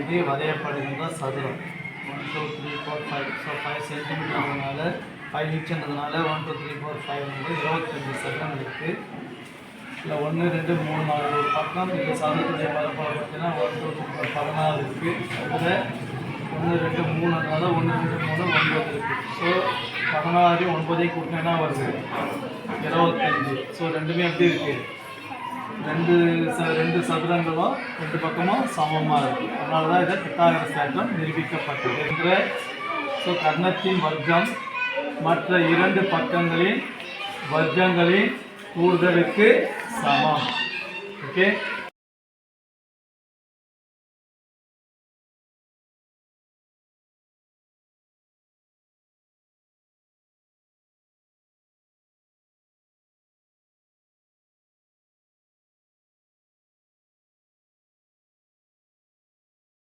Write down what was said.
இதே வரையப்படுகிறதா சதுரம். One two three four five so five centimetre ஆனதுனால five இன்ச்சுன்றதுனால one two three four five வந்து இருபத்தஞ்சு செகண்ட் இருக்குது இல்லை ஒன்று ரெண்டு மூணு நாலு ஒரு பக்கம் இந்த சதுரத்துடைய பரப்பளவு பார்த்தீங்கன்னா ஒன் டூ பதினாறு இருக்குது அதில் ஒன்று ரெண்டு மூணு அதனால ஒன்று ரெண்டு மூணு ஒன்பது இருக்குது ஸோ பதினாறு ஒன்பதையும் கொடுத்தீங்கன்னா வருது. இருபத்தஞ்சி. ஸோ ரெண்டுமே எப்படி இருக்குது ரெண்டு ச ரெண்டு சதுரங்களும் ரெண்டு பக்கமும் சமமாக இருக்கும் அதனால தான் இதை பித்தாகர தேற்றம் நிரூபிக்கப்பட்டது என்ற ஸோ கர்ணத்தின் வர்க்கம் மற்ற இரண்டு பக்கங்களின் வர்க்கங்களின் கூடுதலுக்கு சமம். ஓகே